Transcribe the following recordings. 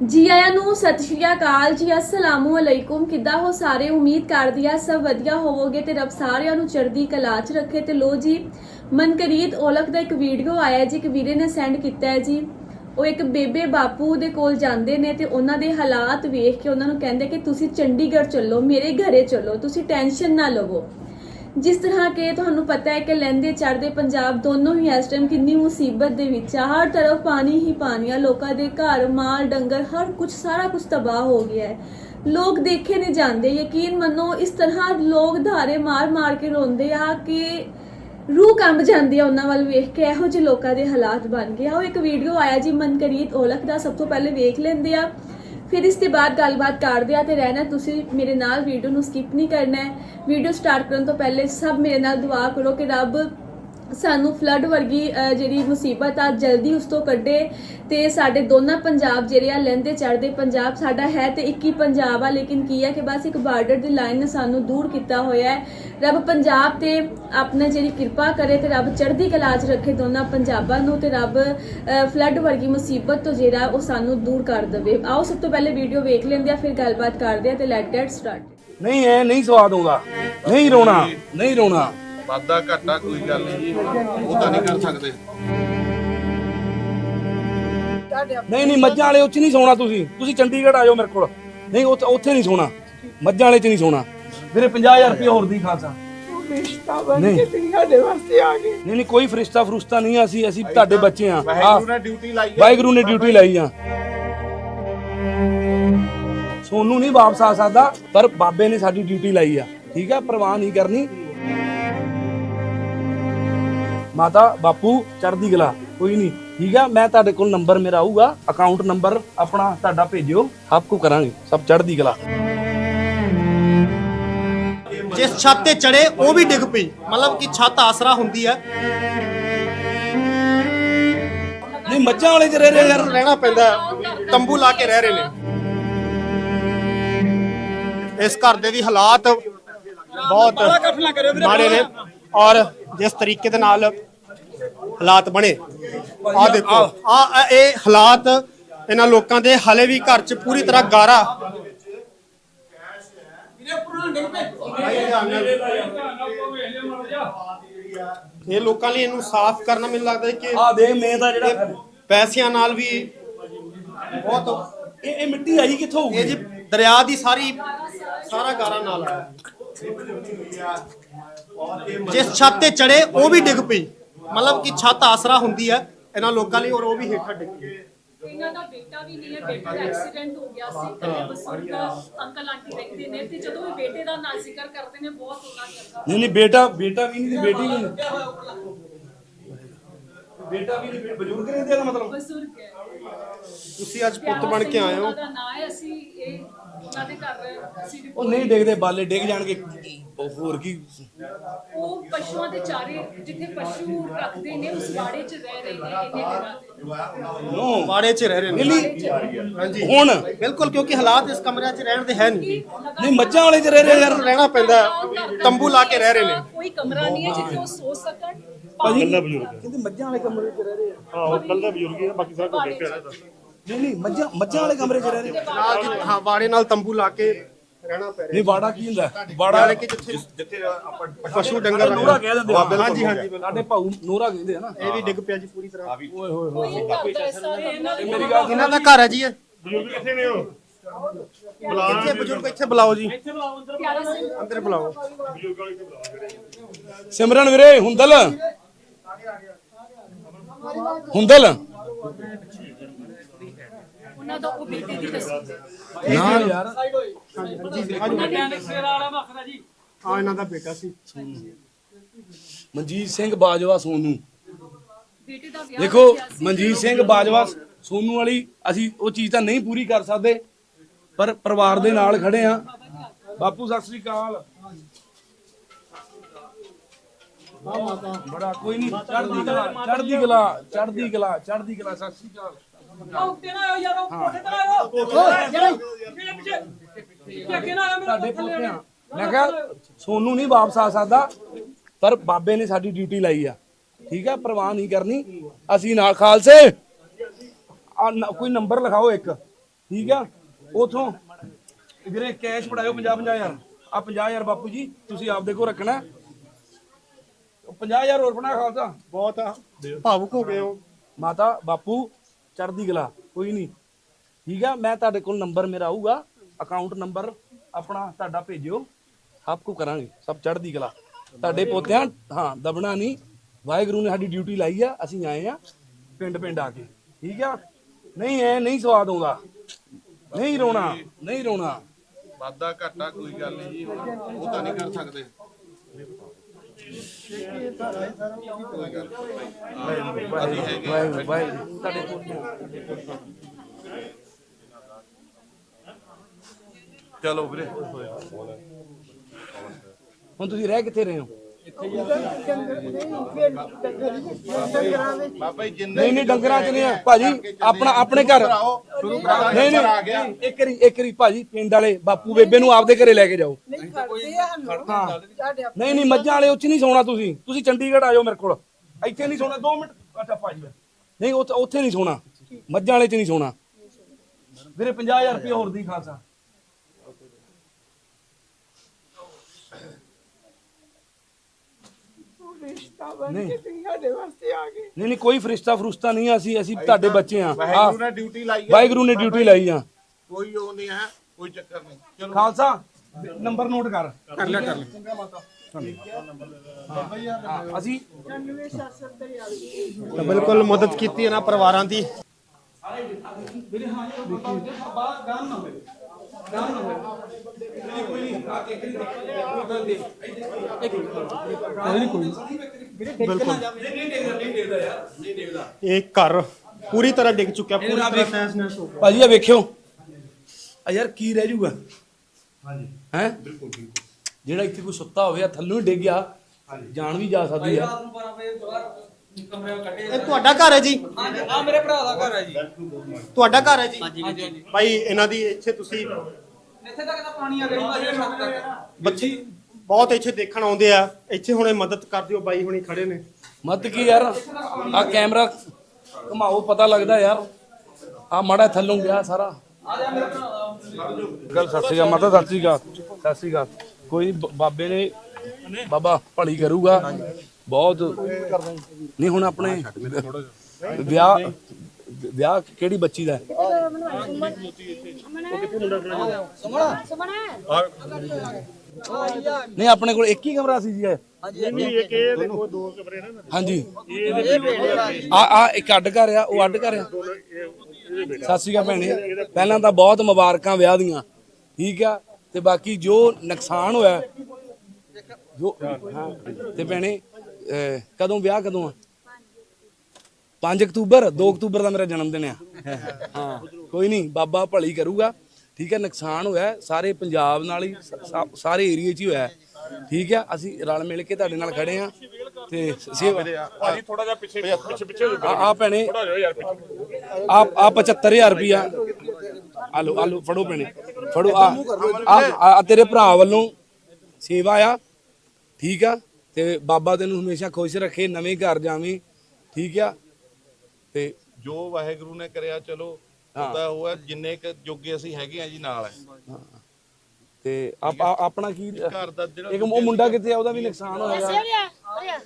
ਜੀ ਆਇਆਂ ਨੂੰ, ਸਤਿ ਸ਼੍ਰੀ ਅਕਾਲ ਜੀ, ਅਸਲਾਮੁ ਅਲੈਕੁਮ। ਕਿੱਦਾਂ ਹੋ ਸਾਰੇ? ਉਮੀਦ ਕਰਦੀ ਆ ਸਭ ਵਧੀਆ ਹੋਵੋਗੇ ਤੇ ਰੱਬ ਸਾਰਿਆਂ ਨੂੰ ਚੜ੍ਹਦੀ ਕਲਾ 'ਚ ਰੱਖੇ। ਤੇ ਲੋ ਜੀ, ਮਨਕਰੀਤ ਔਲਖ ਦਾ ਇੱਕ ਵੀਡੀਓ ਆਇਆ ਜੀ, ਇੱਕ ਵੀਰੇ ਨੇ ਸੈਂਡ ਕੀਤਾ ਹੈ ਜੀ। ਉਹ ਇੱਕ ਬੇਬੇ ਬਾਪੂ ਦੇ ਕੋਲ ਜਾਂਦੇ ਨੇ ਤੇ ਉਹਨਾਂ ਦੇ ਹਾਲਾਤ ਵੇਖ ਕੇ ਉਹਨਾਂ ਨੂੰ ਕਹਿੰਦੇ ਕਿ ਤੁਸੀਂ ਚੰਡੀਗੜ੍ਹ ਚੱਲੋ, ਮੇਰੇ ਘਰੇ ਚੱਲੋ, ਤੁਸੀਂ ਟੈਨਸ਼ਨ ਨਾ ਲਵੋ। ਜਿਸ ਤਰ੍ਹਾਂ ਕਿ ਤੁਹਾਨੂੰ ਪਤਾ ਹੈ ਕਿ ਲਹਿੰਦੇ ਚੜ੍ਹਦੇ ਪੰਜਾਬ ਦੋਨੋਂ ਹੀ ਇਸ ਟਾਈਮ ਕਿੰਨੀ ਮੁਸੀਬਤ ਦੇ ਵਿੱਚ ਆ। ਹਰ ਤਰਫ ਪਾਣੀ ਹੀ ਪਾਣੀ ਆ। ਲੋਕਾਂ ਦੇ ਘਰ, ਮਾਲ, ਡੰਗਰ, ਹਰ ਕੁਝ ਸਾਰਾ ਕੁਝ ਤਬਾਹ ਹੋ ਗਿਆ ਹੈ। ਲੋਕ ਦੇਖੇ ਨਹੀਂ ਜਾਂਦੇ, ਯਕੀਨ ਮੰਨੋ, ਇਸ ਤਰ੍ਹਾਂ ਲੋਕ ਧਾਰੇ ਮਾਰ ਮਾਰ ਕੇ ਰੋਂਦੇ ਆ ਕਿ ਰੂਹ ਕੰਬ ਜਾਂਦੀ ਆ ਉਹਨਾਂ ਵੱਲ ਵੇਖ ਕੇ। ਇਹੋ ਜਿਹੇ ਲੋਕਾਂ ਦੇ ਹਾਲਾਤ ਬਣ ਗਏ ਆ। ਉਹ ਇੱਕ ਵੀਡੀਓ ਆਇਆ ਜੀ ਮਨਕਰੀਤ ਔਲਖ ਦਾ। ਸਭ ਤੋਂ ਪਹਿਲੇ ਵੇਖ ਲੈਂਦੇ ਆ। ਫਿਰ ਇਸ ਦੇ ਬਾਅਦ ਗੱਲਬਾਤ ਕਰਦੇ ਆ ਤੇ ਰਹਿਣਾ ਤੁਸੀਂ ਮੇਰੇ ਨਾਲ, ਵੀਡੀਓ ਨੂੰ ਸਕਿਪ ਨਹੀਂ ਕਰਨਾ ਹੈ। ਵੀਡੀਓ ਸਟਾਰਟ ਕਰਨ ਤੋਂ ਪਹਿਲੇ ਸਭ ਮੇਰੇ ਨਾਲ ਦੁਆ ਕਰੋ ਕਿ ਰੱਬ ਸਾਨੂੰ ਫਲੱਡ ਵਰਗੀ ਜਿਹੜੀ ਮੁਸੀਬਤ ਆ, ਜਲਦੀ ਉਸ ਤੋਂ ਕੱਢੇ ਤੇ ਸਾਡੇ ਦੋਨਾਂ ਪੰਜਾਬ ਜਿਹੜੇ ਆ, ਲਹਿੰਦੇ ਚੜ੍ਹਦੇ ਪੰਜਾਬ ਸਾਡਾ ਹੈ ਤੇ ਇੱਕ ਹੀ ਪੰਜਾਬ ਆ, ਲੇਕਿਨ ਕੀ ਹੈ ਕਿ ਬਸ ਇੱਕ ਬਾਰਡਰ ਦੀ ਲਾਈਨ ਨੇ ਸਾਨੂੰ ਦੂਰ ਕੀਤਾ ਹੋਇਆ ਹੈ। ਰੱਬ ਪੰਜਾਬ ਤੇ ਆਪਣਾ ਜਿਹੜੀ ਕਿਰਪਾ ਕਰੇ ਤੇ ਰੱਬ ਚੜ੍ਹਦੀ ਕਲਾ 'ਚ ਰੱਖੇ ਦੋਨਾਂ ਪੰਜਾਬਾਂ ਨੂੰ ਤੇ ਰੱਬ ਫਲੱਡ ਵਰਗੀ ਮੁਸੀਬਤ ਤੋਂ ਜਿਹੜਾ ਉਹ ਸਾਨੂੰ ਦੂਰ ਕਰ ਦੇਵੇ। ਆਓ ਸਭ ਤੋਂ ਪਹਿਲੇ ਵੀਡੀਓ ਵੇਖ ਲੈਂਦੇ ਆ, ਫਿਰ ਗੱਲਬਾਤ ਕਰਦੇ ਆ ਤੇ ਲੈਟ ਗੈਟ ਸਟਾਰਟ ਨਹੀਂ ਐ ਨਹੀਂ ਸਵਾਦ ਆਉਂਦਾ। ਨਹੀਂ ਰੋਣਾ ਨਹੀਂ ਰੋਣਾ। ਵਾਧਾ ਘਾਟਾ ਕੋਈ ਗੱਲ ਨਹੀਂ ਜੀ। ਉਹ ਤਾਂ ਨਹੀਂ ਕਰ ਸਕਦੇ। ਨਹੀਂ ਨਹੀਂ ਮੱਝਾਂ ਵਾਲੇ ਉੱਚ ਨਹੀਂ ਸੋਣਾ ਤੁਸੀਂ। ਤੁਸੀਂ ਚੰਡੀਗੜ੍ਹ ਆ ਜਾਓ ਮੇਰੇ ਕੋਲ। ਨਹੀਂ ਉੱਥੇ ਉੱਥੇ ਨਹੀਂ ਸੋਣਾ। ਮੱਝਾਂ ਵਾਲੇ ਚ ਨਹੀਂ ਸੋਣਾ। ਵੀਰੇ 50000 ਰੁਪਏ ਹੋਰ ਦੀ ਖਾਲਸਾ ਬਣ ਨਹੀਂ। ਕੇ ਤੁਸੀਂ ਸਾਡੇ ਵਾਸਤੇ ਆ ਗਏ। ਨਹੀਂ ਨਹੀਂ ਕੋਈ ਫਰਿਸ਼ਤਾ ਫਰੁਸ਼ਤਾ ਨਹੀਂ ਆ, ਅਸੀਂ ਅਸੀਂ ਤੁਹਾਡੇ ਬੱਚੇ ਆ। ਵਾਹਿਗੁਰੂ ਨੇ ਡਿਊਟੀ ਲਾਈ ਹੈ ਵਾਹਿਗੁਰੂ ਨੇ ਡਿਊਟੀ ਲਾਈ ਆ। ਸੋਨੂੰ ਨਹੀਂ ਵਾਪਸ ਆ ਸਕਦਾ ਪਰ ਬਾਬੇ ਨੇ ਸਾਡੀ ਡਿਊਟੀ ਲਾਈ ਆ। ਠੀਕ ਆ ਪਰਵਾਹ ਨਹੀਂ ਕਰਨੀ। ਮਾਤਾ ਬਾਪੂ ਚੜ੍ਹਦੀ ਕਲਾ ਕੋਈ ਨਹੀਂ। ਠੀਕ ਆ ਮੈਂ ਤੁਹਾਡੇ ਕੋਲ ਨੰਬਰ ਮੇਰਾ ਆਊਗਾ ਅਕਾਊਂਟ ਨੰਬਰ ਆਪਣਾ ਤੁਹਾਡਾ ਭੇਜਿਓ ਆਪਕੋ ਕਰਾਂਗੇ ਸਭ ਚੜ੍ਹਦੀ ਕਲਾ। ਜਿਸ ਛੱਤ ਤੇ ਚੜੇ ਉਹ ਵੀ ਡਿੱਗ ਪਈ। ਮਤਲਬ ਕਿ ਛੱਤ ਆਸਰਾ ਹੁੰਦੀ ਹੈ ਨਹੀਂ ਮੱਝਾਂ ਵਾਲੇ ਚ ਰਹਿ ਰਹੇ ਯਾਰ। ਰਹਿਣਾ ਪੈਂਦਾ। ਤੰਬੂ ਲਾ ਕੇ ਰਹਿ ਰਹੇ ਨੇ। ਇਸ ਘਰ ਦੇ ਵੀ ਹਾਲਾਤ ਬਹੁਤ ਮਾੜੇ ਨੇ। ਔਰ ਜਿਸ ਤਰੀਕੇ ਦੇ ਨਾਲ ਹਾਲਾਤ ਬਣੇ। ਆ ਦੇਖੋ ਆ ਇਹ ਹਾਲਾਤ ਇਹਨਾਂ ਲੋਕਾਂ ਦੇ ਹਲੇ ਵੀ ਘਰ 'ਚ ਪੂਰੀ ਤਰ੍ਹਾਂ ਗਾਰਾ। ਇਹ ਲੋਕਾਂ ਲਈ ਇਹਨੂੰ ਸਾਫ਼ ਕਰਨਾ ਮੈਨੂੰ ਲੱਗਦਾ ਕਿ ਆ ਦੇ ਮੈਂ ਤਾਂ ਜਿਹੜਾ ਪੈਸਿਆਂ ਨਾਲ ਵੀ ਬਹੁਤ ਇਹ ਇਹ ਮਿੱਟੀ ਆਈ ਕਿੱਥੋਂ ਇਹ ਹੋਊਗੀ ਜੀ ਦਰਿਆ ਦੀ ਸਾਰੀ ਸਾਰਾ ਗਾਰਾ ਨਾਲ ਆਇਆ ਜਿਸ ਛੱਤ ਤੇ ਚੜੇ ਉਹ ਵੀ ਡਿੱਗ ਪਈ। ਮਤਲਬ ਕਿ ਛੱਤ ਆਸਰਾ ਹੁੰਦੀ ਹੈ ਇਹਨਾਂ ਲੋਕਾਂ ਲਈ ਔਰ ਉਹ ਵੀ ਹੇਠਾਂ ਡਿੱਗ ਇਹਨਾਂ ਦਾ ਬੇਟਾ ਵੀ ਨਹੀਂ ਹੈ ਬੇਟੇ ਦਾ ਐਕਸੀਡੈਂਟ ਹੋ ਗਿਆ ਸੀ ਤੇ ਬਜ਼ੁਰਗ ਅੰਕਲ ਆਂਟੀ ਰਹਿੰਦੇ ਨੇ ਤੇ ਜਦੋਂ ਵੀ ਬੇਟੇ ਦਾ ਨਾਂ ਜ਼ਿਕਰ ਕਰਦੇ ਨੇ ਬਹੁਤ ਉਹਨਾਂ ਚੰਗਾ ਨਹੀਂ ਨਹੀਂ ਬੇਟਾ ਬੇਟਾ ਵੀ ਨਹੀਂ ਤੇ ਬੇਟੀ ਵੀ ਨਹੀਂ। ਬੇਟਾ ਵੀ ਨਹੀਂ ਬਜ਼ੁਰਗ ਰਹਿੰਦੇ ਦਾ ਮਤਲਬ? ਬਜ਼ੁਰਗ ਹੈ। ਤੁਸੀਂ ਅੱਜ ਪੁੱਤ ਬਣ ਕੇ ਆਏ ਹੋ। ਉਹਨਾਂ ਦਾ ਨਾਂ ਹੈ ਅਸੀਂ ਇਹ ਉਹਨਾਂ ਦੇ ਘਰ ਅਸੀਂ ਉਹ ਨਹੀਂ ਡਿੱਗਦੇ ਬਾਲੇ ਡਿੱਗ ਜਾਣਗੇ। ਉਹ ਹੋਰ ਕੀ? ਉਹ ਪਸ਼ੂਆਂ ਦੇ ਚਾਰੇ ਜਿੱਥੇ ਪਸ਼ੂ ਰੱਖਦੇ ਨੇ ਉਸ ਬਾੜੇ 'ਚ ਰਹਿ ਰਹੇ ਨੇ ਇੰਨੇ ਦਿਨਾਂ ਨੋ ਬਾੜੇ 'ਚ ਰਹਿ ਰਹੇ ਨੇ? ਹਾਂਜੀ। ਹੁਣ ਬਿਲਕੁਲ ਕਿਉਂਕਿ ਹਾਲਾਤ ਇਸ ਕਮਰਿਆਂ 'ਚ ਰਹਿਣ ਦੇ ਹੈ ਨਹੀਂ। ਨਹੀਂ ਮੱਝਾਂ ਵਾਲੇ ਚ ਰਹਿ ਰਹੇ ਯਾਰ ਰਹਿਣਾ ਪੈਂਦਾ। ਹੈ। ਤੰਬੂ ਲਾ ਕੇ ਰਹਿ ਰਹੇ ਨੇ। ਕੋਈ ਕਮਰਾ ਨਹੀਂ ਹੈ ਜਿੱਥੇ ਉਹ ਸੋ ਸਕਣ। ਭਾਜੀ ਕਹਿੰਦੇ ਮੱਝਾਂ ਵਾਲੇ ਕਮਰੇ ਚ ਰਹਿ ਰਹੇ ਆ। ਆਹੋ ਕੱਲ ਦਾ ਬਜ਼ੁਰਗ ਹੀ ਆ ਬਾਕੀ ਸਾਰਾ ਇਹਦਾ ਨਹੀਂ ਨਹੀਂ ਮੱਝਾਂ ਮੱਝਾਂ ਵਾਲੇ ਕਮਰੇ ਚ ਰਹਿ ਰਹੇ ਹਾਂ ਬਾੜੇ ਨਾਲ ਤੰਬੂ ਲਾ ਕੇ ਰਹਿਣਾ ਪੈ ਰਿਹਾ ਨਹੀਂ ਬਾੜਾ ਕੀ ਹੁੰਦਾ? ਬਾੜਾ ਯਾਨੀ ਕਿ ਜਿੱਥੇ ਜਿੱਥੇ ਆਪਾਂ ਪਸ਼ੂ ਡੰਗਰ ਨੂਰਾ ਕਹਿ ਦਿੰਦੇ ਆ। ਹਾਂਜੀ ਹਾਂਜੀ ਸਾਡੇ ਭਾਊ ਨੂਰਾ ਕਹਿੰਦੇ ਆ ਨਾ। ਇਹ ਵੀ ਡਿੱਗ ਪਿਆ ਜੀ ਪੂਰੀ ਤਰ੍ਹਾਂ। ਓਏ ਹੋਏ ਹੋਏ ਇਹਨਾਂ ਦੇ ਮੇਰੀ ਗੱਲ ਇਹਨਾਂ ਦਾ ਘਰ ਹੈ ਜੀ ਇਹ। ਬਜ਼ੁਰਗ ਕਿੱਥੇ ਨੇ ਉਹ? ਇੱਥੇ ਬਜ਼ੁਰਗ ਇੱਥੇ ਬੁਲਾਓ ਜੀ। ਅੰਦਰ ਬੁਲਾਓ। ਬਜ਼ੁਰਗ ਵਾਲੇ ਤੇ ਬੁਲਾ ਸਿਮਰਨ ਵੀਰੇ ਹੁੰਦਲ? ਹੁੰਦਲ? ਉਹਨਾਂ ਦਾ ਉਹ ਬੇਟੇ ਦੀ ਤਸਵੀਰ। ਨਾ ਯਾਰ ਹਾਂ ਇਹਨਾਂ ਦਾ ਬੇਟਾ ਸੀ। ਮਨਜੀਤ ਸਿੰਘ ਬਾਜਵਾ ਸੋਨੂ। ਬੇਟੇ ਦਾ ਵਿਆਹ ਦੇਖੋ। ਮਨਜੀਤ ਸਿੰਘ ਬਾਜਵਾ ਸੋਨੂ ਵਾਲੀ ਅਸੀਂ ਉਹ ਚੀਜ਼ ਤਾਂ ਨਹੀਂ ਪੂਰੀ ਕਰ ਸਕਦੇ ਪਰ ਪਰਿਵਾਰ ਦੇ ਨਾਲ ਖੜੇ ਆ ਬਾਪੂ ਸਤਿ ਸ੍ਰੀ ਅਕਾਲ। ਬੜਾ ਕੋਈ ਨਹੀਂ ਚੜ੍ਹਦੀ ਕਲਾ ਚੜ੍ਹਦੀ ਕਲਾ ਚੜ੍ਹਦੀ ਕਲਾ ਚੜ੍ਹਦੀ ਕਲਾ ਸਤਿ ਸ੍ਰੀ ਅਕਾਲ। ਆ ਮੈਂ ਕਿਹਾ ਸੋਨੂ ਨਹੀਂ ਵਾਪਸ ਆ ਸਕਦਾ ਪਰ ਬਾਬੇ ਨੇ ਸਾਡੀ ਡਿਊਟੀ ਲਾਈ ਆ। ਠੀਕ ਆ ਪਰਵਾਹ ਨਹੀਂ ਕਰਨੀ। ਅਸੀਂ ਨਾਲ ਖਾਲਸੇ! ਆ ਕੋਈ ਨੰਬਰ ਲਿਖਾਓ ਇੱਕ। ਠੀਕ ਆ? ਉਥੋਂ। ਵੀਰੇ ਕੈਸ਼ ਫੜਾਇਓ 50 50000 ਆ 50000 ਬਾਪੂ ਜੀ ਤੁਸੀਂ ਆਪਦੇ ਕੋਲ ਰੱਖਣਾ। 50000 ਹੋਰ ਬਣਾ ਖਾਲਸਾ। ਬਹੁਤ ਭਾਵੁਕ ਹੋ ਗਏ ਹੋ। ਮਾਤਾ ਬਾਪੂ ਚੜ੍ਹਦੀ ਕਲਾ, ਕੋਈ ਨਹੀਂ। ਠੀਕ ਆ, ਮੈਂ ਤੁਹਾਡੇ ਕੋਲ ਨੰਬਰ ਮੇਰਾ ਆਊਗਾ ਅਕਾਊਂਟ ਨੰਬਰ ਆਪਣਾ ਤੁਹਾਡਾ ਭੇਜਿਓ। ਸਭ ਕੁ ਕਰਾਂਗੇ, ਸਭ ਚੜ੍ਹਦੀ ਕਲਾ। ਤੁਹਾਡੇ ਪੋਤਿਆਂ, ਹਾਂ, ਦਬਣਾ ਨਹੀਂ। ਵਾਹਿਗੁਰੂ ਨੇ ਸਾਡੀ ਡਿਊਟੀ ਲਾਈ ਆ, ਅਸੀਂ ਆਏ ਆ ਪਿੰਡ ਪਿੰਡ ਆ ਕੇ। ਠੀਕ ਆ? ਨਹੀਂ, ਐ ਨਹੀਂ ਸਵਾਦ ਆਉਂਦਾ। ਨਹੀਂ ਰੋਣਾ ਨਹੀਂ ਰੋਣਾ। ਵਾਦਾ ਘਾਟਾ ਕੋਈ ਗੱਲ ਨਹੀਂ ਜੀ ਉਹ ਤਾਂ ਨਹੀਂ ਕਰ ਸਕਦੇ। ਕੋਈ ਗੱਲ ਨਹੀਂ। ਅਸੀਂ ਹੈਗੇ ਆ। ਵਾਹਿਗੁਰੂ ਵਾਹਿਗੁਰੂ ਤੁਹਾਡੇ ਪੋਤਿਆਂ ਚਲੋ ਵੀਰੇ ਬਾਬਾ ਜੀ ਜਿੰਨੇ ਨਹੀਂ ਨਹੀਂ ਡੰਗਰਾਂ ਚ ਨਹੀਂ ਆ। ਭਾਜੀ ਆਪਣਾ ਆਪਣੇ ਘਰ। ਸ਼ੁਰੂ ਕਰਾ ਨਹੀਂ ਨਹੀਂ ਇੱਕ ਰੀ ਇੱਕ ਰੀ ਭਾਜੀ ਪਿੰਡ ਵਾਲੇ ਬਾਪੂ ਬੇਬੇ ਨੂੰ ਆਪਦੇ ਘਰੇ ਲੈ ਕੇ ਜਾਓ। ਨਹੀਂ ਆ ਨਹੀਂ ਨਹੀਂ ਮੱਝਾਂ ਵਾਲੇ ਉੱਚ ਨਹੀਂ ਸੌਣਾ ਤੁਸੀਂ। ਤੁਸੀਂ ਚੰਡੀਗੜ੍ਹ ਆ ਜਾਓ ਮੇਰੇ ਕੋਲ। ਇੱਥੇ ਨਹੀਂ ਸੌਣਾ। 2 ਮਿੰਟ। ਅੱਛਾ ਭਾਜੀ ਨਹੀਂ ਉੱਥੇ ਉੱਥੇ ਨਹੀਂ ਸੌਣਾ। ਮੱਝਾਂ ਵਾਲੇ ਚ ਨਹੀਂ ਸੌਣਾ। ਵੀਰੇ 50000 ਰੁਪਏ ਹੋਰ ਦੀ ਖਾਲਸਾ ਰਿਸ਼ਤਾ ਬਣ ਕੇ ਤੁਸੀਂ ਸਾਡੇ ਵਾਸਤੇ ਆ ਗਏ। ਨਹੀਂ ਨਹੀਂ ਕੋਈ ਫਰਿਸ਼ਤਾ ਫਰੁਸ਼ਤਾ ਨਹੀਂ ਆ, ਅਸੀਂ ਅਸੀਂ ਤੁਹਾਡੇ ਬੱਚੇ ਆ ਵਾਹਿਗੁਰੂ ਨੇ ਡਿਊਟੀ ਲਾਈ ਹੈ ਵਾਹਿਗੁਰੂ ਨੇ ਡਿਊਟੀ ਲਾਈ ਆ। ਕੋਈ ਉਹ ਨਹੀਂ ਹੈ ਕੋਈ ਚੱਕਰ ਨਹੀਂ। ਚਲੋ। ਖਾਲਸਾ ਨੰਬਰ ਨੋਟ ਕਰ। ਕਰ ਲੈ ਕਰ ਲੈ ਚੰਗਾ ਮਾਤਾ। ਅਸੀਂ ਤਾਂ ਬਿਲਕੁਲ ਮਦਦ ਕੀਤੀ ਇਹਨਾਂ ਪਰਿਵਾਰਾਂ ਦੀ। ਵੀਰੇ ਹਾਂ ਜੀ ਬਾਹਰ ਗਾਨ ਨਾ ਹੋਵੇ ਗਾਨ ਨਾ ਹੋਵੇ ਨਹੀਂ ਕੋਈ ਨਹੀਂ ਆ ਕੇ ਕਰੀ ਦੇ ਇੱਕ ਕੋਈ ਨਹੀਂ ਕੋਈ ਬਿਲਕੁਲ। ਨਹੀਂ ਨਹੀਂ ਦੇਖਦਾ ਨਹੀਂ ਦੇਖਦਾ ਯਾਰ ਨਹੀਂ ਦੇਖਦਾ ਇਹ ਘਰ ਪੂਰੀ ਤਰ੍ਹਾਂ ਡਿੱਗ ਚੁੱਕਿਆ ਪੂਰੀ ਤਰ੍ਹਾਂ। ਤਹਿਸ ਨਹਿਸ ਹੋ ਗਿਆ। ਭਾਜੀ ਆ ਵੇਖਿਓ। ਆ ਯਾਰ ਕੀ ਰਹਿ ਜਾਊਗਾ? ਹਾਂਜੀ। ਹੈ? ਬਿਲਕੁਲ ਜਿਹੜਾ ਇੱਥੇ ਕੋਈ ਸੁੱਤਾ ਹੋਵੇ ਆ ਥੱਲੋਂ ਹੀ ਡਿੱਗ ਗਿਆ। ਜਾਨ ਵੀ ਜਾ ਸਕਦੀ ਆ। ਇਹ ਤੁਹਾਡਾ ਘਰ ਹੈ ਜੀ? ਆ ਮੇਰੇ ਭਰਾ ਦਾ ਘਰ ਹੈ ਜੀ। ਤੁਹਾਡਾ ਘਰ ਹੈ ਜੀ? ਹਾਂਜੀ ਹਾਂਜੀ। ਭਾਈ ਇਹਨਾਂ ਦੀ ਇੱਥੇ ਤੁਸੀਂ ਇੱਥੇ ਤੱਕ ਤਾਂ ਪਾਣੀ ਆ ਗਿਆ ਜੀ ਭਾਜੀ ਛੱਤ ਤੱਕ ਬੱਚੀ ਬਹੁਤ ਇੱਥੇ ਦੇਖਣ ਆਉਂਦੇ ਆ। ਇੱਥੇ ਹੁਣੇ ਮਦਦ ਕਰ ਦਿਓ ਬਾਈ ਹੁਣੀ ਖੜੇ ਨੇ। ਮਤ ਕੀ ਯਾਰ? ਆ ਕੈਮਰਾ ਘਮਾਓ ਪਤਾ ਲੱਗਦਾ ਯਾਰ। ਆ ਮਾੜਾ ਥੱਲੋਂ ਗਿਆ ਸਾਰਾ। ਗੱਲ ਸਤਿ ਸ਼੍ਰੀ ਅਕਾਲ। ਮਾਤਾ ਸਤਿ ਸ਼੍ਰੀ ਅਕਾਲ। ਸਤਿ ਸ਼੍ਰੀ ਅਕਾਲ। ਕੋਈ ਬ- ਬਾਬੇ ਨੇ ਬਾਬਾ ਭਲੀ ਕਰੂਗਾ। ਬਹੁਤ ਨਹੀਂ ਹੁਣ ਆਪਣੇ ਵਿਆਹ ਵਿਆਹ ਕਿਹੜੀ ਬੱਚੀ ਦਾ ਹੈ? ਨਹੀਂ ਆਪਣੇ ਕੋਲ ਇੱਕ ਹੀ ਕਮਰਾ ਸੀ ਜੀ ਇਹ? ਹਾਂਜੀ ਆ ਆ ਇੱਕ ਅੱਡ ਘਰ ਆ ਉਹ ਅੱਡ ਘਰ ਆ। ਸਤਿ ਸ਼੍ਰੀ ਅਕਾਲ ਭੈਣੇ ਪਹਿਲਾਂ ਤਾਂ ਬਹੁਤ ਮੁਬਾਰਕਾਂ ਵਿਆਹ ਦੀਆਂ। ਠੀਕ ਆ? ਤੇ ਬਾਕੀ ਜੋ ਨੁਕਸਾਨ ਹੋਇਆ ਜੋ ਹਾਂ ਤੇ ਭੈਣੇ ਅਹ, ਕਦੋਂ ਵਿਆਹ ਕਦੋਂ ਆ? 5 ਅਕਤੂਬਰ 2 ਅਕਤੂਬਰ ਦਾ ਮੇਰਾ ਜਨਮ ਦਿਨ ਆ। ਹਾਂ ਕੋਈ ਨਹੀਂ ਬਾਬਾ ਭਲੀ ਕਰੂਗਾ। ਠੀਕ ਹੈ ਨੁਕਸਾਨ ਹੋਇਆ ਸਾਰੇ ਪੰਜਾਬ ਨਾਲ ਹੀ ਸਾਰੇ ਏਰੀਏ 'ਚ ਹੀ ਹੋਇਆ। ਠੀਕ ਹੈ ਅਸੀਂ ਰਲ ਮਿਲ ਕੇ ਤੁਹਾਡੇ ਨਾਲ ਖੜੇ ਆ ਤੇ ਸੇਵਾ ਭਾਜੀ ਥੋੜਾ ਜਿਹਾ ਪਿੱਛੇ ਪਿੱਛੇ ਪਿੱਛੇ ਆ ਆ ਭੈਣੇ। ਥੋੜਾ ਜਿਹਾ ਯਾਰ ਪਿੱਛੇ। ਆ ਆ 75000 ਰੁਪਿਆ ਆਲੋ ਆਲੋ ਫੜੋ ਭੈਣੇ ਫੜੋ ਆ ਆ ਤੇਰੇ ਭਰਾ ਵੱਲੋਂ ਸੇਵਾ ਆ। ਠੀਕ ਆ ਤੇ ਬਾਬਾ ਤੈਨੂੰ ਹਮੇਸ਼ਾ ਖੁਸ਼ ਰੱਖੇ ਨਵੇਂ ਘਰ ਜਾਵੇਂ। ਠੀਕ ਆ ਤੇ ਜੋ ਵਾਹਿਗੁਰੂ ਨੇ ਕਰਿਆ ਚਲੋ। ਉਹਦਾ ਉਹ ਹੈ ਜਿੰਨੇ ਕ ਜੋਗੇ ਅਸੀਂ ਹੈਗੇ ਆ ਜੀ ਨਾਲ। ਹੈ। ਤੇ ਆਪ ਆ- ਆਪਣਾ ਕੀ ਘਰ ਦਾ ਜਿਹੜਾ ਇੱਕ ਉਹ ਮੁੰਡਾ ਕਿੱਥੇ ਆ ਉਹਦਾ ਵੀ ਨੁਕਸਾਨ ਹੋਇਆ।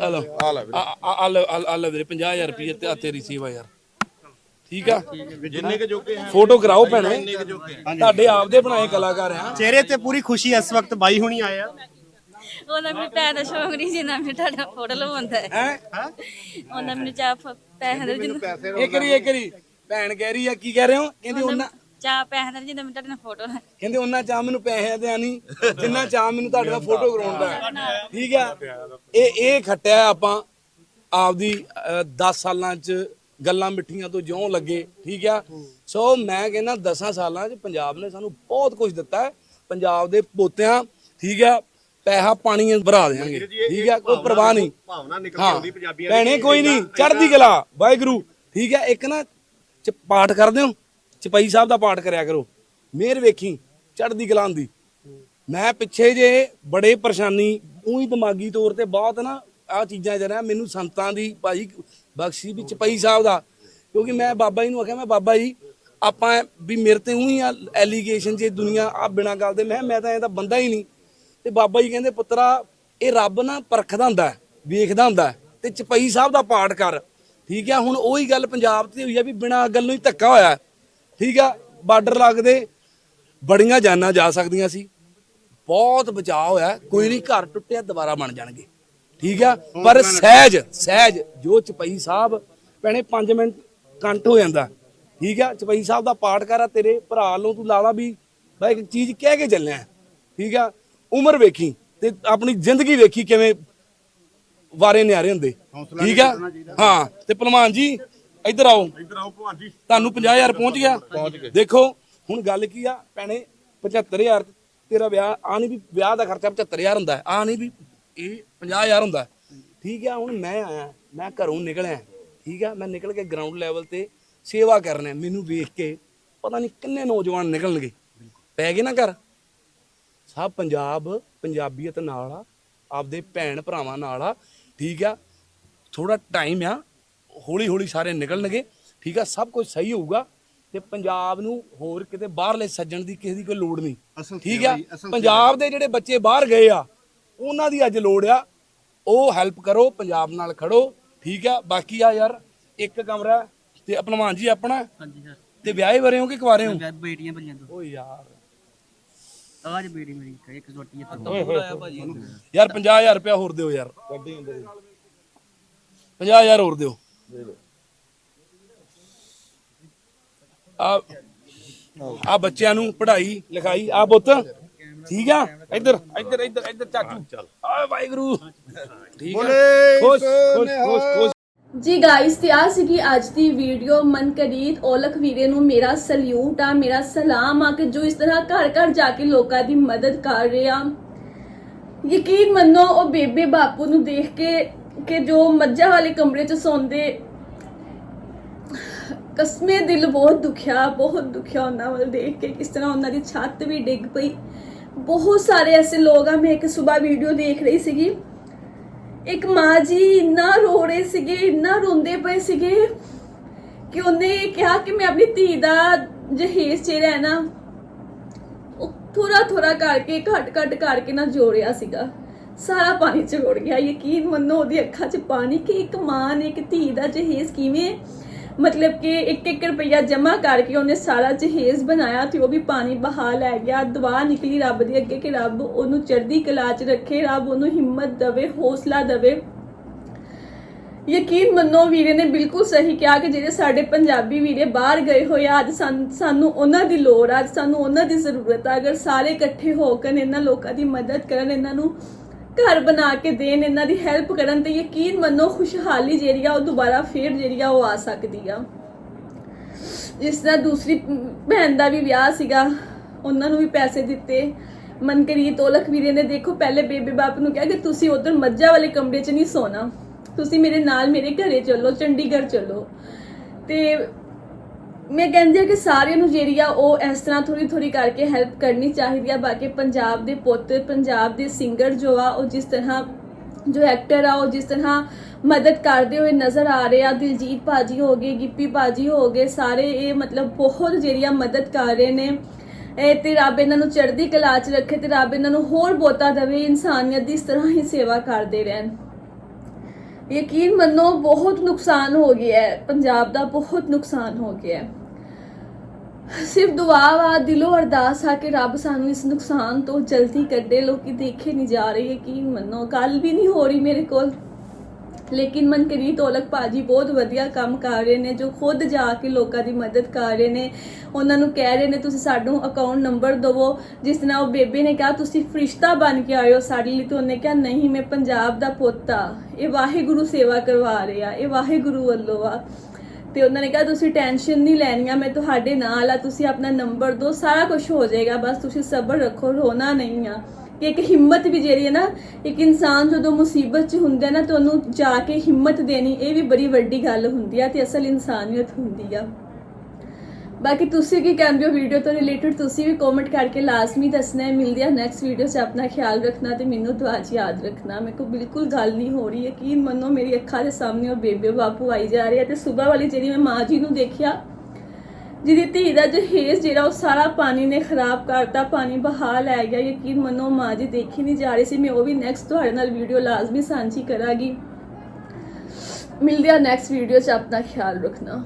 ਹਲੋ ਆ ਲੈ ਵੀਰੇ। ਆ ਲੈ ਆ ਲੈ ਵੀਰੇ 50000 ਰੁਪਏ ਤੇ ਆ ਤੇਰੀ ਸੇਵਾ ਯਾਰ। ਠੀਕ ਆ? ਜਿੰਨੇ ਕ ਜੋਗੇ ਹੈ ਫੋਟੋ ਕਰਾਓ ਭੈਣੇ। ਇੰਨੇ ਕ ਜੋਗੇ ਹੈ। ਤੁਹਾਡੇ ਆਪਦੇ ਬਣਾਏ ਕਲਾਕਾਰ ਆ। ਚਿਹਰੇ ਤੇ ਪੂਰੀ ਖੁਸ਼ੀ ਇਸ ਵਕਤ ਬਾਈ ਹੁਣੀ ਆਏ ਆ। ਉਹਨਾਂ ਮੈਨੂੰ ਪੈਸੇ ਦਾ ਸ਼ੌਕ ਨਹੀਂ ਜਿੰਨਾ ਮੈਨੂੰ ਤੁਹਾਡਾ ਫੋਟੋ ਲਵਾਉਂਦਾ। ਹੈ? ਹੈ? ਉਹਨਾਂ ਮੈਨੂੰ ਚਾਹ ਪੈਸੇ ਦਾ ਜਿੰਨਾ ਇੱਕ ਰੀ ਇੱਕ ਰੀ ਭੈਣ ਕਹਿ ਰਹੀ ਆ ਕੀ ਕਹਿ ਰਹੇ ਹੋ? ਕਹਿੰਦੀ ਉਹਨਾਂ ਚਾਹ ਪੈਸੇ ਦਾ ਜਿੰਨਾ ਮੈਨੂੰ ਤੁਹਾਡੇ ਨਾਲ ਫੋਟੋ ਲੈ ਕਹਿੰਦੇ ਉਹਨਾਂ ਚਾਹ ਮੈਨੂੰ ਪੈਸੇ ਦੇ ਨਹੀਂ ਜਿੰਨਾ ਚਾਹ ਮੈਨੂੰ ਤੁਹਾਡੇ ਨਾਲ ਫੋਟੋ ਕਰਾਉਣ ਦਾ। ਹੈ। ਠੀਕ ਆ? ਇਹ ਇਹ ਖੱਟਿਆ ਆਪਾਂ ਆਪਦੀ 10 ਸਾਲਾਂ ਚ ਗੱਲਾਂ ਮਿੱਠੀਆਂ ਤੋਂ ਜਿਉਂ ਲੱਗੇ ਠੀਕ ਆ? ਸੋ ਮੈਂ ਕਹਿੰਦਾ 10 ਸਾਲਾਂ ਚ ਪੰਜਾਬ ਨੇ ਸਾਨੂੰ ਬਹੁਤ ਕੁਝ ਦਿੱਤਾ ਹੈ। ਪੰਜਾਬ ਦੇ ਪੋਤਿਆਂ ਠੀਕ ਆ? ਪੈਸਾ ਪਾਣੀ ਭਰਾ ਦੇਾਂਗੇ ਠੀਕ ਆ? ਕੋਈ ਪਰਵਾਹ ਨਹੀਂ। ਭਾਵਨਾ ਨਿਕਲ ਹਾਂ। ਭੈਣੇ ਕੋਈ ਨਹੀਂ। ਚੜ੍ਹਦੀ ਕਲਾ। ਵਾਹਿਗੁਰੂ। ਠੀਕ ਹੈ ਇੱਕ ਨਾ ਚ ਪਾਠ ਕਰਦੇ ਹੋ, ਚਪਈ ਸਾਹਿਬ ਦਾ ਪਾਠ ਕਰਿਆ ਕਰੋ। ਮਿਹਰ ਵੇਖੀ, ਚੜ੍ਹਦੀ ਕਲਾ ਦੀ ਮੈਂ ਪਿੱਛੇ ਜੇ ਬੜੇ ਪਰੇਸ਼ਾਨੀ, ਉਹੀ ਦਿਮਾਗੀ ਤੌਰ ਤੇ ਬਹੁਤ ਨਾ ਆ ਚੀਜ਼ਾਂ ਜਰਾ ਮੈਨੂੰ ਸੰਤਾਂ ਦੀ ਭਾਜੀ ਬਖਸ਼ੀ ਵੀ ਚਪਈ ਸਾਹਿਬ ਦਾ। ਕਿਉਂਕਿ ਮੈਂ ਬਾਬਾ ਜੀ ਨੂੰ ਆਖਿਆ, ਮੈਂ ਬਾਬਾ ਜੀ, ਆਪਾਂ ਵੀ ਮੇਰੇ ਤੇ ਉਹੀ ਆ ਐਲੀਗੇਸ਼ਨ ਜੇ ਦੁਨੀਆ ਆ ਬਿਨਾਂ ਗੱਲ ਦੇ। ਮੈਂ ਕਿਹਾ, ਮੈਂ ਤਾਂ ਇਹਦਾ ਬੰਦਾ ਹੀ ਨਹੀਂ। ਤੇ ਬਾਬਾ ਜੀ ਕਹਿੰਦੇ, ਪੁੱਤਰਾ, ਇਹ ਰੱਬ ਨਾ ਪਰਖਦਾ ਹੁੰਦਾ, ਵੇਖਦਾ ਹੁੰਦਾ। ਤੇ ਚਪਈ ਸਾਹਿਬ ਦਾ ਪਾਠ ਕਰ। ਠੀਕ ਆ, ਹੁਣ ਉਹੀ ਗੱਲ ਪੰਜਾਬ ਤੇ ਹੋਈ ਆ ਵੀ ਬਿਨਾਂ ਗੱਲੋਂ ਹੀ ਧੱਕਾ ਹੋਇਆ। ਠੀਕ ਆ, ਬਾਰਡਰ ਲੱਗਦੇ ਬੜੀਆਂ ਜਾਨਾਂ ਜਾ ਸਕਦੀਆਂ ਸੀ। ਬਹੁਤ ਬਚਾਅ ਹੋਇਆ, ਕੋਈ ਨਹੀਂ ਘਰ ਟੁੱਟਿਆ, ਦੁਬਾਰਾ ਬਣ ਜਾਣਗੇ। ਠੀਕ ਆ, ਪਰ ਸਹਿਜ ਸਹਿਜ, ਜੋ ਚਪਈ ਸਾਹਿਬ, ਭੈਣੇ 5 ਮਿੰਟ ਕੰਟ ਹੋ ਜਾਂਦਾ। ਠੀਕ ਆ, ਚਪਈ ਸਾਹਿਬ ਦਾ ਪਾਠ ਕਰਾ ਤੇਰੇ ਭਰਾ ਨੂੰ ਤੂੰ ਲਾਲਾ ਵੀ ਬਈ ਇੱਕ ਚੀਜ਼ ਕਹਿ ਕੇ ਚੱਲਿਆ। ਠੀਕ ਆ, ਉਮਰ ਵੇਖੀ ਤੇ ਆਪਣੀ ਜ਼ਿੰਦਗੀ ਵੇਖੀ ਕਿਵੇਂ ਵਾਰੇ ਨਿਆਰੇ ਹੁੰਦੇ। ਠੀਕ ਆ? ਹਾਂ ਤੇ ਭਲਵਾਨ ਜੀ ਇੱਧਰ ਆਓ। ਇੱਧਰ ਆਓ ਭਗਵਾਨ ਜੀ। ਤੁਹਾਨੂੰ 50000 ਪਹੁੰਚ ਗਿਆ। ਦੇਖੋ ਹੁਣ ਗੱਲ ਕੀ ਆ? ਭੈਣੇ 75000 ਤੇਰਾ ਵਿਆਹ ਆ ਨਹੀਂ ਵੀ ਵਿਆਹ ਦਾ ਖਰਚਾ 75000 ਹੁੰਦਾ ਆ ਨਹੀਂ ਵੀ ਇਹ 50000 ਹੁੰਦਾ। ਠੀਕ ਆ ਹੁਣ ਮੈਂ ਆਇਆ ਮੈਂ ਘਰੋਂ ਨਿਕਲਿਆ। ਠੀਕ ਆ ਮੈਂ ਨਿਕਲ ਕੇ ਗਰਾਊਂਡ ਲੈਵਲ ਤੇ ਸੇਵਾ ਕਰਨਾ ਮੈਨੂੰ ਵੇਖ ਕੇ ਪਤਾ ਨਹੀਂ ਕਿੰਨੇ ਨੌਜਵਾਨ ਨਿਕਲਣਗੇ। ਪੈ ਗਏ ਨਾ ਘਰ। ਸਭ ਪੰਜਾਬ ਪੰਜਾਬੀਅਤ ਨਾਲ ਆ ਆਪਦੇ ਭੈਣ ਭਰਾਵਾਂ ਨਾਲ ਆ। ਠੀਕ ਆ? ਥੋੜਾ ਟਾਈਮ ਆ। ਹੌਲੀ ਹੌਲੀ ਸਾਰੇ ਨਿਕਲਣਗੇ। ਠੀਕ ਆ? ਸਭ ਕੁਝ ਸਹੀ ਹੋਊਗਾ। ਤੇ ਪੰਜਾਬ ਨੂੰ ਹੋਰ ਕਿਤੇ ਬਾਹਰਲੇ ਸੱਜਣ ਦੀ ਕਿਸੇ ਦੀ ਕੋਈ ਲੋੜ ਨਹੀਂ। ਠੀਕ ਆ ਪੰਜਾਬ ਦੇ ਜਿਹੜੇ ਬੱਚੇ ਬਾਹਰ ਗਏ ਆ ਉਹਨਾਂ ਦੀ ਅੱਜ ਲੋੜ ਆ। ਉਹ ਹੈਲਪ ਕਰੋ ਪੰਜਾਬ ਨਾਲ ਖੜੋ। ਠੀਕ ਆ? ਬਾਕੀ ਆ ਯਾਰ ਇੱਕ ਕਮਰਾ ਤੇ ਭਲਵਾਨ ਜੀ ਆਪਣਾ। ਹਾਂਜੀ ਸਰ ਤੇ ਵਿਆਹੇ ਵਰੇ ਹੋ ਕਿ ਕੁਆਰੇ ਹੋ? ਬੇਟੀਆਂ ਭਲੀਆਂ ਤੋਂ ਓ ਯਾਰ। ਆਜ ਬੇਟੀ ਮੇਰੀ ਇੱਕ ਛੋਟੀ ਹੈ ਤਾਂ ਯਾਰ 50000 ਰੁਪਇਆ ਹੋਰ ਦਿਓ ਯਾਰ। 50000 ਹੋਰ ਦਿਓ। ਆ ਆ ਬੱਚਿਆਂ ਨੂੰ ਪੜ੍ਹਾਈ ਲਿਖਾਈ ਆ ਪੁੱਤ ਠੀਕ ਆ? ਇੱਧਰ ਇੱਧਰ ਇੱਧਰ ਇੱਧਰ ਚਾਚੂ। ਆ ਵਾਹਿਗੁਰੂ। ਠੀਕ ਆ। ਖੁਸ਼ ਖੁਸ਼ ਖੁਸ਼ ਖੁਸ਼। ਜੀ ਗਾਇਸ ਤੇ ਆ ਸੀਗੀ ਅੱਜ ਦੀ ਵੀਡੀਓ ਮਨਕਰੀਤ ਔਲਖ ਵੀਰੇ ਨੂੰ ਮੇਰਾ ਸਲੂਟ ਆ, ਮੇਰਾ ਸਲਾਮ ਆ ਕਿ ਜੋ ਇਸ ਤਰ੍ਹਾਂ ਘਰ ਘਰ ਜਾ ਕੇ ਲੋਕਾਂ ਦੀ ਮਦਦ ਕਰ ਰਿਹਾ। ਯਕੀਨ ਮੰਨੋ, ਉਹ ਬੇਬੇ ਬਾਪੂ ਨੂੰ ਦੇਖ ਕੇ ਕਿ ਜੋ ਮੱਝਾਂ ਵਾਲੇ ਕਮਰੇ 'ਚ ਸੌਂਦੇ, ਕਸਮੇ ਦਿਲ ਬਹੁਤ ਦੁਖਿਆ ਬਹੁਤ ਦੁਖਿਆ ਉਹਨਾਂ ਵੱਲ ਦੇਖ ਕੇ, ਕਿਸ ਤਰ੍ਹਾਂ ਉਹਨਾਂ ਦੀ ਛੱਤ ਵੀ ਡਿੱਗ ਪਈ। ਬਹੁਤ ਸਾਰੇ ਐਸੇ ਲੋਕ ਆ, ਮੈਂ ਇੱਕ ਸਵੇਰ ਵੀਡੀਓ ਦੇਖ ਰਹੀ ਸੀਗੀ। ਇੱਕ ਮਾਂ ਜੀ ਇੰਨਾ ਰੋ ਰਹੇ ਸੀਗੇ, ਇੰਨਾ ਰੋਂਦੇ ਪਏ ਸੀਗੇ ਕਿ ਉਹਨੇ ਕਿਹਾ ਕਿ ਮੈਂ ਆਪਣੀ ਧੀ ਦਾ ਜਹੇਜ਼ 'ਚ ਰਹਿਣਾ ਉਹ ਥੋੜਾ ਥੋੜਾ ਕਰਕੇ, ਘਟ ਘਟ ਕਰਕੇ ਨਾ ਜੋੜਿਆ ਸੀਗਾ। ਸਾਰਾ ਪਾਣੀ ਚ ਰੁੜ ਗਿਆ। ਯਕੀਨ ਮੰਨੋ ਉਹਦੀ ਅੱਖਾਂ 'ਚ ਪਾਣੀ ਕਿ ਇੱਕ ਮਾਂ ਨੇ, ਇੱਕ ਧੀ ਦਾ ਜਹੇਜ਼ ਕਿਵੇਂ ਮਤਲਬ ਕਿ 1-1 ਰੁਪਈਆ ਜਮ੍ਹਾਂ ਕਰਕੇ ਉਹਨੇ ਸਾਰਾ ਜਹੇਜ਼ ਬਣਾਇਆ ਤੇ ਉਹ ਵੀ ਪਾਣੀ ਬਹਾ ਲੈ ਗਿਆ ਦੁਆ ਨਿਕਲੀ ਰੱਬ ਦੇ ਅੱਗੇ ਕਿ ਰੱਬ ਉਹਨੂੰ ਚੜ੍ਹਦੀ ਕਲਾ 'ਚ ਰੱਖੇ, ਰੱਬ ਉਹਨੂੰ ਹਿੰਮਤ ਦੇਵੇ, ਹੌਸਲਾ ਦੇਵੇ। ਯਕੀਨ ਮੰਨੋ ਵੀਰੇ ਨੇ ਬਿਲਕੁਲ ਸਹੀ ਕਿਹਾ ਕਿ ਜਿਹੜੇ ਸਾਡੇ ਪੰਜਾਬੀ ਵੀਰੇ ਬਾਹਰ ਗਏ ਹੋਏ ਆ, ਅੱਜ ਸਾਨ- ਸਾਨੂੰ ਉਹਨਾਂ ਦੀ ਲੋੜ ਆ, ਅੱਜ ਸਾਨੂੰ ਉਹਨਾਂ ਦੀ ਜ਼ਰੂਰਤ ਆ, ਅਗਰ ਸਾਰੇ ਇਕੱਠੇ ਹੋ ਕੇ ਇਹਨਾਂ ਲੋਕਾਂ ਦੀ ਮਦਦ ਕਰਨ, ਇਹਨਾਂ ਨੂੰ ਘਰ ਬਣਾ ਕੇ ਦੇਣ, ਇਹਨਾਂ ਦੀ ਹੈਲਪ ਕਰਨ ਤੇ ਯਕੀਨ ਮੰਨੋ, ਖੁਸ਼ਹਾਲੀ ਜਿਹੜੀ ਆ, ਉਹ ਦੁਬਾਰਾ ਫੇਰ ਜਿਹੜੀ ਆ, ਉਹ ਆ ਸਕਦੀ ਆ। ਜਿਸ ਤਰ੍ਹਾਂ ਦੂਸਰੀ ਭੈਣ ਦਾ ਵੀ ਵਿਆਹ ਸੀਗਾ, ਉਹਨਾਂ ਨੂੰ ਵੀ ਪੈਸੇ ਦਿੱਤੇ। ਮਨਕਰੀਤ ਔਲਖ ਵੀਰੇ ਨੇ ਦੇਖੋ, ਪਹਿਲੇ ਬੇਬੇ ਬਾਪ ਨੂੰ ਕਿਹਾ ਕਿ ਤੁਸੀਂ ਉਧਰ ਮੱਝਾਂ ਵਾਲੇ ਕਮਰੇ 'ਚ ਨਹੀਂ ਸੋਣਾ। ਤੁਸੀਂ ਮੇਰੇ ਨਾਲ ਮੇਰੇ ਘਰੇ ਚੱਲੋ, ਚੰਡੀਗੜ੍ਹ ਚੱਲੋ। ਤੇ ਮੈਂ ਕਹਿੰਦੀ ਆ ਕਿ ਸਾਰਿਆਂ ਨੂੰ ਜਿਹੜੀ ਆ ਉਹ ਇਸ ਤਰ੍ਹਾਂ ਥੋੜੀ ਥੋੜੀ ਕਰਕੇ ਹੈਲਪ ਕਰਨੀ ਚਾਹੀਦੀ ਆ। ਬਾਕੀ ਪੰਜਾਬ ਦੇ ਪੁੱਤ, ਪੰਜਾਬ ਦੇ ਸਿੰਗਰ ਜੋ ਆ, ਉਹ ਜਿਸ ਤਰ੍ਹਾਂ ਜੋ ਐਕਟਰ ਆ, ਉਹ ਜਿਸ ਤਰ੍ਹਾਂ ਮਦਦ ਕਰਦੇ ਹੋਏ ਨਜ਼ਰ ਆ ਰਹੇ ਆ। ਦਿਲਜੀਤ ਭਾਜੀ ਹੋ ਗਏ, ਗਿੱਪੀ ਭਾਜੀ ਹੋ ਗਏ, ਸਾਰੇ ਇਹ ਮਤਲਬ ਬਹੁਤ ਜਿਹੜੀ ਆ ਮਦਦ ਕਰ ਰਹੇ ਨੇ। ਇਹ ਤੇ ਰੱਬ ਇਹਨਾਂ ਨੂੰ ਚੜ੍ਹਦੀ ਕਲਾ 'ਚ ਰੱਖੇ ਤੇ ਰੱਬ ਇਹਨਾਂ ਨੂੰ ਹੋਰ ਬੋਤਾ ਦੇਵੇ, ਇਨਸਾਨੀਅਤ ਦੀ ਇਸ ਤਰ੍ਹਾਂ ਹੀ ਸੇਵਾ ਕਰਦੇ ਰਹਿਣ। ਯਕੀਨ ਮੰਨੋ, ਬਹੁਤ ਨੁਕਸਾਨ ਹੋ ਗਿਆ ਹੈ। ਪੰਜਾਬ ਦਾ ਬਹੁਤ ਨੁਕਸਾਨ ਹੋ ਗਿਆ ਹੈ। ਸਿਰਫ ਦੁਆ ਵਾ ਦਿਲੋਂ ਅਰਦਾਸ ਆ ਕਿ ਰੱਬ ਸਾਨੂੰ ਇਸ ਨੁਕਸਾਨ ਤੋਂ ਜਲਦੀ ਕੱਢੇ। ਲੋਕੀ ਦੇਖੇ ਨਹੀਂ ਜਾ ਰਹੇ ਯਕੀਨ ਮੰਨੋ, ਗੱਲ ਵੀ ਨਹੀਂ ਹੋ ਰਹੀ ਮੇਰੇ ਕੋਲ। ਲੇਕਿਨ ਮਨਕਰੀਤ ਔਲਖ ਭਾਜੀ ਬਹੁਤ ਵਧੀਆ ਕੰਮ ਕਰ ਰਹੇ ਨੇ, ਜੋ ਖੁਦ ਜਾ ਕੇ ਲੋਕਾਂ ਦੀ ਮਦਦ ਕਰ ਰਹੇ ਨੇ। ਉਹਨਾਂ ਨੂੰ ਕਹਿ ਰਹੇ ਨੇ, ਤੁਸੀਂ ਸਾਨੂੰ ਅਕਾਊਂਟ ਨੰਬਰ ਦਿਵੋ। ਜਿਸ ਤਰ੍ਹਾਂ ਉਹ ਬੇਬੇ ਨੇ ਕਿਹਾ, ਤੁਸੀਂ ਫਰਿਸ਼ਤਾ ਬਣ ਕੇ ਆਇਓ ਸਾਡੇ ਲਈ। ਤੇ ਉਹਨੇ ਕਿਹਾ, ਨਹੀਂ, ਮੈਂ ਪੰਜਾਬ ਦਾ ਪੁੱਤ। ਆ ਇਹ ਵਾਹਿਗੁਰੂ ਸੇਵਾ ਕਰਵਾ ਰਹੇ। ਆ ਇਹ ਵਾਹਿਗੁਰੂ ਵੱਲੋਂ ਆ। ਤੇ ਉਹਨਾਂ ਨੇ ਕਿਹਾ, ਤੁਸੀਂ ਟੈਨਸ਼ਨ ਨਹੀਂ ਲੈਣੀ ਆ ਮੈਂ ਤੁਹਾਡੇ ਨਾਲ ਆ, ਤੁਸੀਂ ਆਪਣਾ ਨੰਬਰ ਦਿਓ ਸਾਰਾ ਕੁਝ ਹੋ ਜਾਏਗਾ, ਬਸ ਤੁਸੀਂ ਸਬਰ ਰੱਖੋ, ਰੋਣਾ ਨਹੀਂ ਆ। ਕਿ ਇੱਕ ਹਿੰਮਤ ਵੀ ਜਿਹੜੀ ਹੈ ਨਾ, ਇੱਕ ਇਨਸਾਨ ਜਦੋਂ ਮੁਸੀਬਤ 'ਚ ਹੁੰਦਾ ਨਾ ਤੁਹਾਨੂੰ ਜਾ ਕੇ ਹਿੰਮਤ ਦੇਣੀ, ਇਹ ਵੀ ਬੜੀ ਵੱਡੀ ਗੱਲ ਹੁੰਦੀ ਆ ਤੇ ਅਸਲ ਇਨਸਾਨੀਅਤ ਹੁੰਦੀ ਆ। ਬਾਕੀ ਤੁਸੀਂ ਕੀ ਕਹਿੰਦੇ ਹੋ ਵੀਡੀਓ ਤੋਂ ਰਿਲੇਟਡ ਤੁਸੀਂ ਵੀ ਕਮੈਂਟ ਕਰਕੇ ਲਾਜ਼ਮੀ ਦੱਸਣਾ ਹੈ, ਮਿਲਦੀ ਆ ਨੈਕਸਟ ਵੀਡੀਓ 'ਚ ਆਪਣਾ ਖਿਆਲ ਰੱਖਣਾ ਤੇ ਮੈਨੂੰ ਦੁਆ 'ਚ ਯਾਦ ਰੱਖਣਾ। ਮੇਰੇ ਕੋ ਬਿਲਕੁਲ ਗੱਲ ਨਹੀਂ ਹੋ ਰਹੀ ਯਕੀਨ ਮੰਨੋ ਮੇਰੀ ਅੱਖਾਂ ਦੇ ਸਾਹਮਣੇ ਉਹ ਬੇਬੇ ਬਾਪੂ ਆਈ ਜਾ ਰਹੇ ਆ ਤੇ ਸਵੇਰ ਵਾਲੀ ਜਿਹੜੀ ਮੈਂ ਮਾਂ ਜੀ ਨੂੰ ਦੇਖਿਆ, ਜਿਹਦੀ ਧੀ ਦਾ ਜਹੇਜ਼ ਜਿਹੜਾ ਉਹ ਸਾਰਾ ਪਾਣੀ ਨੇ ਖਰਾਬ ਕਰਤਾ, ਪਾਣੀ ਬਹਾ ਲੈ ਗਿਆ, ਯਕੀਨ ਮੰਨੋ ਮਾਂ ਜੀ ਦੇਖੀ ਨਹੀਂ ਜਾ ਰਹੀ ਸੀ, ਮੈਂ ਉਹ ਵੀ ਨੈਕਸਟ ਤੁਹਾਡੇ ਨਾਲ ਵੀਡੀਓ ਲਾਜ਼ਮੀ ਸਾਂਝੀ ਕਰਾਂਗੀ। ਮਿਲਦੇ ਆ ਨੈਕਸਟ ਵੀਡੀਓ 'ਚ ਆਪਣਾ ਖਿਆਲ ਰੱਖਣਾ।